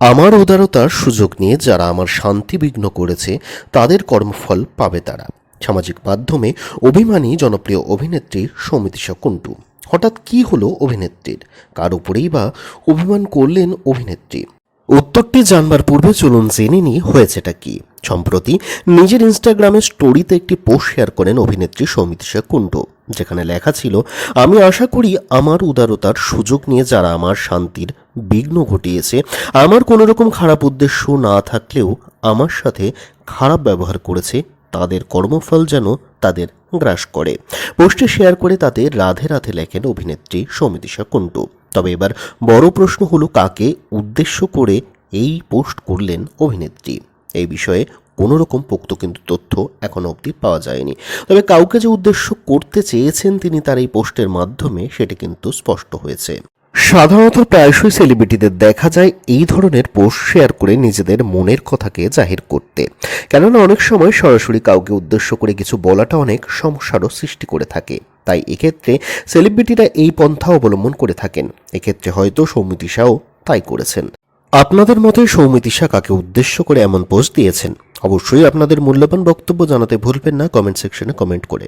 আমার উদারতার সুযোগ নিয়ে যারা আমার শান্তি বিঘ্ন করেছে, তাদের কর্মফল পাবে তারা। সামাজিক মাধ্যমে অভিমানী জনপ্রিয় অভিনেত্রী সৌমিতিশা কুন্টু হঠাৎ কি হলো অভিনেত্রীর? কার উপরেই বা অভিমান করলেন অভিনেত্রী? উত্তরটি জানবার পূর্বে চলুন জেনে নিই হয়েছেটা কি। সম্প্রতি নিজের ইনস্টাগ্রামে স্টোরিতে একটি পোস্ট শেয়ার করেন অভিনেত্রী সৌমিতিশা কুণ্ডু যেখানে লেখা ছিল, আমি আশা করি আমার উদারতার সুযোগ নিয়ে যারা আমার শান্তির বিঘ্ন ঘটিয়েছে, আমার কোনো রকম খারাপ উদ্দেশ্য না থাকলেও আমার সাথে খারাপ ব্যবহার করেছে, তাদের কর্মফল যেন তাদের গ্রাস করে। পোস্টে শেয়ার করে তাতে রাধে রাধে লেখেন অভিনেত্রী সৌমিতিশা কুণ্ডু। তবে এবার বড় প্রশ্ন হলো, কাকে উদ্দেশ্য করে এই পোস্ট করলেন অভিনেত্রী? এই বিষয়ে কোনো রকম পোক্ত কিন্তু তথ্য এখনও অবধি পাওয়া যায়নি। তবে কাউকে যে উদ্দেশ্য করতে চেয়েছেন তিনি তার এই পোস্টের মাধ্যমে সেটি কিন্তু স্পষ্ট হয়েছে। সাধারণত প্রায়শই সেলিব্রিটিদের দেখা যায় এই ধরনের পোস্ট শেয়ার করে নিজেদের মনের কথাকে জাহির করতে। কেননা অনেক সময় সরাসরি কাউকে উদ্দেশ্য করে কিছু বলাটা অনেক সমস্যারও সৃষ্টি করে থাকে। তাই এক্ষেত্রে সেলিব্রিটিরা এই পন্থা অবলম্বন করে থাকেন। এক্ষেত্রে হয়তো সৌমিতিশাও তাই করেছেন। আপনাদের মতে সৌমিতিশা কাকে উদ্দেশ্য করে এমন পোস্ট দিয়েছেন? অবশ্যই আপনাদের মূল্যবান বক্তব্য জানাতে ভুলবেন না কমেন্ট সেকশনে কমেন্ট করে।